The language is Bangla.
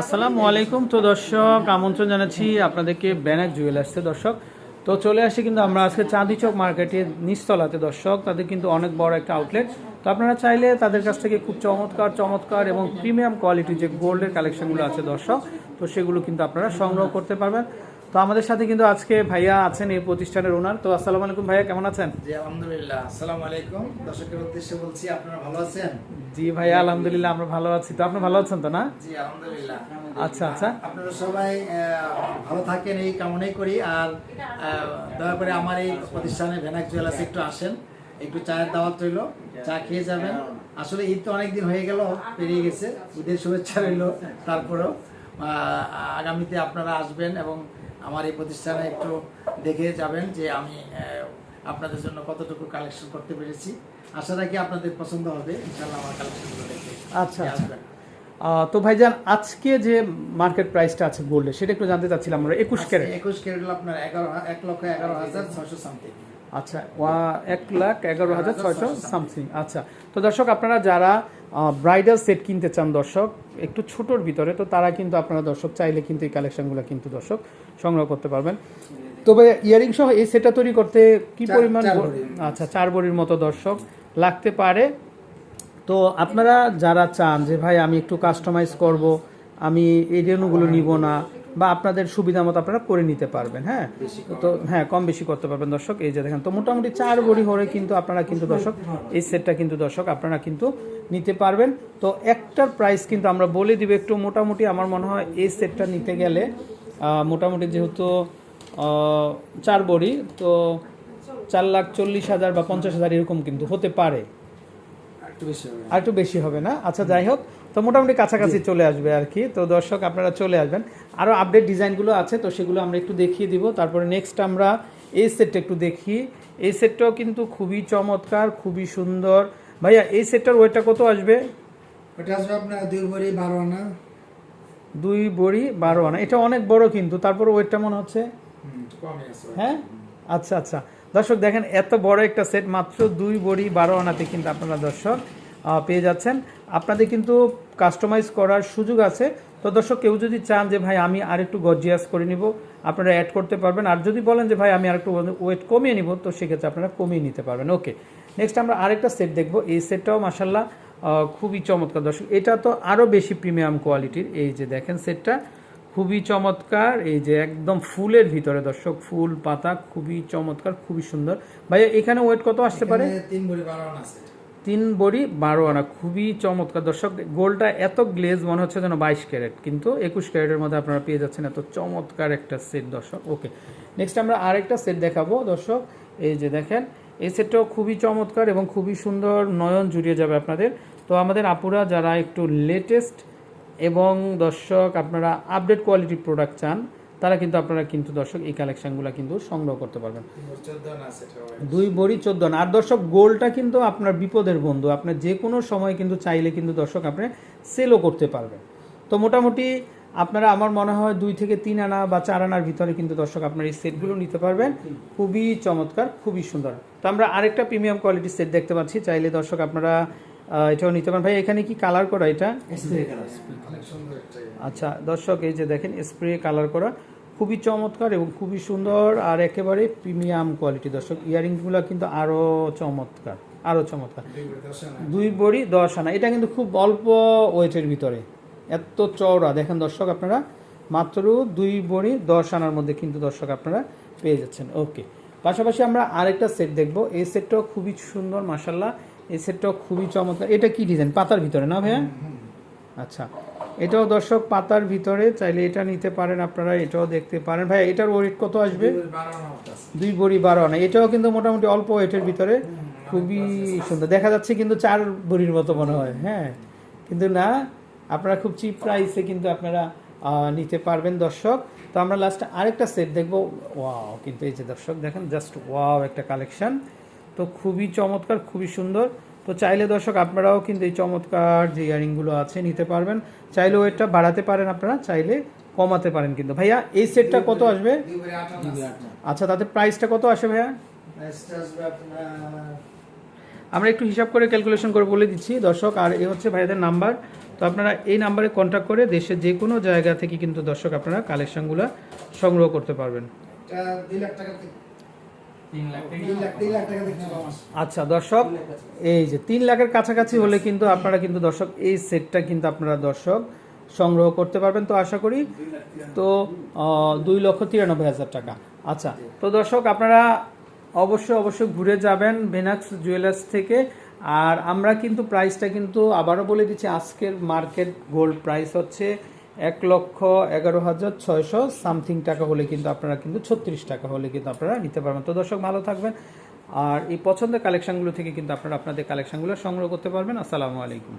আসসালামু আলাইকুম তো দর্শক, আমন্ত্রণ জানাচ্ছি আপনাদেরকে ব্যানাক জুয়েলার্সে। দর্শক, তো চলে আসি কিন্তু আমরা আজকে চাঁদি চক মার্কেটের নিচতলাতে। দর্শক, তাদের কিন্তু অনেক বড় একটা আউটলেট তো আপনারা চাইলে তাদের কাছ থেকে খুব চমৎকার চমৎকার এবং প্রিমিয়াম কোয়ালিটির যে গোল্ডের কালেকশনগুলো আছে দর্শক, তো সেগুলো কিন্তু আপনারা সংগ্রহ করতে পারবেন। তো আমাদের সাথে কিন্তু আজকে ভাইয়া আছেন এই প্রতিষ্ঠানের ওনার। তো আসসালামু আলাইকুম ভাইয়া কেমন আছেন? জি আলহামদুলিল্লাহ। আসসালামু আলাইকুম। দর্শকের উদ্দেশ্যে বলছি আপনারা ভালো আছেন? জি ভাইয়া আলহামদুলিল্লাহ আমরা ভালো আছি। তো আপনি ভালো আছেন তো না? জি আলহামদুলিল্লাহ। আচ্ছা আচ্ছা। আপনারা সবাই ভালো থাকেন এই কামনাই করি। আর দয়া করে আমার এই প্রতিষ্ঠানে ভেনাক জুয়েলার্স একটু আসেন। একটু চায়ের দাওয়াত রইল। চা খেয়ে যাবেন। আসলে ঈদ তো অনেকদিন হয়ে গেল পেরিয়ে গেছে। ঈদের শুভেচ্ছা রইল তারপরেও। আহ, আগামীতে আপনারা আসবেন এবং আমার এই প্রতিষ্ঠানে একটু দেখে যাবেন যে আমি আপনাদের জন্য কতটুকু কালেকশন করতে পেরেছি। আশা রাখি আপনাদের পছন্দ হবে। ইনশাল্লাহ আমার কালেকশনগুলো দেখে আচ্ছা আচ্ছা। তো ভাইজান আজকে যে মার্কেট প্রাইসটা আছে গোল্ডে সেটা একটু জানতে চাচ্ছিলাম আমরা একুশ ক্যারেট। একুশ ক্যারেট আপনার এগারো এক লক্ষ এগারো হাজার ছশো সামথিং আচ্ছা এক লাখ এগারো হাজার ছয়শো সামথিং আচ্ছা তো দর্শক আপনারা যারা ব্রাইডাল সেট কিনতে চান দর্শক একটু ছোটোর ভিতরে তো তারা কিন্তু আপনারা দর্শক চাইলে কিন্তু এই কালেকশনগুলো কিন্তু দর্শক সংগ্রহ করতে পারবেন। তবে ইয়ারিং সহ এই সেটটা তৈরি করতে কি পরিমাণ। আচ্ছা চার বড়ির মতো দর্শক লাগতে পারে। তো আপনারা যারা চান যে ভাই আমি একটু কাস্টমাইজ করব আমি এই রেণুগুলো নিব না বা আপনাদের সুবিধা মতো আপনারা করে নিতে পারবেন হ্যাঁ? তো হ্যাঁ কম বেশি করতে পারবেন দর্শক। এই যে দেখেন তো মোটামুটি চার বড়ি হলে কিন্তু আপনারা কিন্তু দর্শক এই সেটটা কিন্তু দর্শক আপনারা কিন্তু নিতে পারবেন। তো একটার প্রাইস কিন্তু আমরা বলে দিব একটু মোটামুটি আমার মনে হয় এই সেটটা নিতে গেলে মোটামুটি যেহেতু চার বড়ি তো চার লাখ চল্লিশ হাজার বা পঞ্চাশ হাজার এরকম কিন্তু হতে পারে। আর একটু বেশি হবে না? আচ্ছা যাই হোক তো মোটামুটি কাছাকাছি চলে আসবে আর কি। তো দর্শক আপনারা চলে আসবেন। আরও আপডেট ডিজাইনগুলো আছে তো সেগুলো আমরা একটু দেখিয়ে দিব। তারপরে নেক্সট আমরা এই সেটটা একটু দেখি। এই সেটটাও কিন্তু খুবই চমৎকার খুবই সুন্দর। ভাইয়া এই সেটটার ওয়েটটা কত আসবে? ওটা আসবে আপনার দুই ভরি বারো আনা। দুই বড়ি বারো আনা। এটা অনেক বড় কিন্তু তারপর ওয়েটটা মনে হচ্ছে? হ্যাঁ? আচ্ছা আচ্ছা। দর্শক, দেখেন এত বড় একটা সেট মাত্র দুই বড়ি বারো আনাতে কিন্তু আপনারা দর্শক পেয়ে যাচ্ছেন। আপনাদের কিন্তু কাস্টমাইজ করার সুযোগ আছে। তো দর্শক, কেউ যদি চান যে, ভাই, আমি আর একটু গর্জিয়াস করে নিব, আপনারা অ্যাড করতে পারবেন। আর যদি বলেন যে, ভাই, আমি আর একটু ওয়েট কমিয়ে নিব, তো সেক্ষেত্রে আপনারা কমিয়ে নিতে পারবেন। ওকে নেক্সট আমরা আরেকটা সেট দেখব। এই সেটটাও মাসাল্লাহ খুবই চমৎকার। দর্শক, এটা তো আরও বেশি প্রিমিয়াম কোয়ালিটির এই যে দেখেন সেটটা খুবই চমৎকার। এই যে একদম ফুলের ভিতরে দর্শক ফুল পাতা খুবই চমৎকার খুবই সুন্দর। ভাইয়া এখানে ওয়েট কত আসতে পারে? তিন ভরি বারো আনা আছে। তিন বড়ি বারো আনা খুবই চমৎকার। দর্শক গোলটা এত গ্লেজ মনে হচ্ছে যেন বাইশ ক্যারেট কিন্তু একুশ ক্যারেটের মধ্যে আপনারা পেয়ে যাচ্ছেন এত চমৎকার একটা সেট দর্শক। ওকে নেক্সট আমরা আরেকটা সেট দেখাবো দর্শক। এই যে দেখেন এই সেটটাও খুবই চমৎকার এবং খুবই সুন্দর নয়ন জুড়িয়ে যাবে আপনাদের। তো আমাদের আপুরা যারা একটু লেটেস্ট এবং দর্শক আপনারা আপডেট কোয়ালিটির প্রোডাক্ট চান তারা কিন্তু আপনারা কিন্তু দর্শক এই কালেকশনগুলো কিন্তু সংগ্রহ করতে পারবেন। দুই বড়ি চোদ্দ না আর দর্শক গোলটা কিন্তু আপনার বিপদের বন্ধু। আপনার যে কোনো সময় কিন্তু চাইলে কিন্তু দর্শক আপনি সেলও করতে পারবেন। তো মোটামুটি আপনারা আমার মনে হয় দুই থেকে তিন আনা বা চার আনার ভিতরে কিন্তু দর্শক আপনার এই সেটগুলো নিতে পারবেন। খুবই চমৎকার খুবই সুন্দর। তো আমরা আরেকটা প্রিমিয়াম কোয়ালিটির সেট দেখতে পাচ্ছি। চাইলে দর্শক আপনারা এটাও নিতে পারেন। ভাই এখানে কি কালার করা এটা? ইয়ে। আচ্ছা দর্শক এই যে দেখেন স্প্রে কালার করা। খুবই চমৎকার এবং খুবই সুন্দর আর একেবারে প্রিমিয়াম কোয়ালিটি দর্শক। ইয়ারিংগুলো কিন্তু আরও চমৎকার আরও চমৎকার। দুই বড়ি দশ আনা। এটা কিন্তু খুব অল্প ওয়েটের ভিতরে। এত চওড়া। দেখেন দর্শক আপনারা মাত্র দুই বড়ি দশ আনার মধ্যে কিন্তু দর্শক আপনারা পেয়ে যাচ্ছেন। ওকে। পাশাপাশি আমরা আরেকটা সেট দেখব। এই সেটটাও খুবই সুন্দর মাসাল্লাহ এই সেটটাও খুবই চমৎকার। এটা কি ডিজাইন পাতার ভিতরে না ভাইয়া? আচ্ছা। এটাও দর্শক পাতার ভিতরে। চাইলে এটা নিতে পারেন আপনারা এটাও দেখতে পারেন। ভাই এটার ওয়েট কত আসবে? দুই বড়ি বারো আনা। এটাও কিন্তু মোটামুটি অল্প ওয়েটের ভিতরে। খুবই সুন্দর। দেখা যাচ্ছে কিন্তু চার বড়ির মতো মনে হয় হ্যাঁ। কিন্তু না আপনারা খুব চিপ প্রাইসে কিন্তু আপনারা নিতে পারবেন দর্শক। তো আমরা লাস্টে আরেকটা সেট দেখব। ওয়াও কিন্তু এই যে দর্শক দেখেন জাস্ট ওয়াও একটা কালেকশন তো খুবই চমৎকার, খুবই সুন্দর। তো চাইলে দর্শক, আপনারাও কিন্তু এই চমৎকার যে ইয়ারিংগুলো আছে নিতে পারবেন। চাইলে ওয়েটটা বাড়াতে পারেন আপনারা, চাইলে কমাতে পারেন কিন্তু। ভাইয়া, এই সেটটা কত আসবে। আচ্ছা তাতে প্রাইসটা কত আসে ভাইয়া? আমরা একটু হিসাব করে ক্যালকুলেশন করে বলে দিচ্ছি, দর্শক। আর এ হচ্ছে ভাইয়াদের নাম্বার তো আপনারা এই নাম্বারে কন্ট্যাক্ট করে দেশের যে কোনো জায়গা থেকে কিন্তু দর্শক আপনারা কালেকশনগুলো সংগ্রহ করতে পারবেন। আচ্ছা দর্শক এই যে তিন লাখের কাছাকাছি হলে কিন্তু আপনারা কিন্তু দর্শক এই সেটটা কিন্তু আপনারা দর্শক সংগ্রহ করতে পারবেন তো আশা করি। তো দুই লক্ষ তিরানব্বই হাজার টাকা। আচ্ছা তো দর্শক আপনারা অবশ্যই অবশ্যই ঘুরে যাবেন ভেনাক্স জুয়েলার্স থেকে। আর আমরা কিন্তু প্রাইসটা কিন্তু আবারও বলে দিচ্ছি আজকের মার্কেট গোল্ড প্রাইস হচ্ছে এক লক্ষ এগারো হাজার ছয়শো সামথিং টাকা হলে কিন্তু আপনারা কিন্তু ছত্রিশ টাকা হলে কিন্তু আপনারা নিতে পারবেন। তো দর্শক, ভালো থাকবেন। আর এই পছন্দের কালেকশনগুলো থেকে কিন্তু আপনারা আপনাদের কালেকশনগুলো সংগ্রহ করতে পারবেন। আসসালামু আলাইকুম।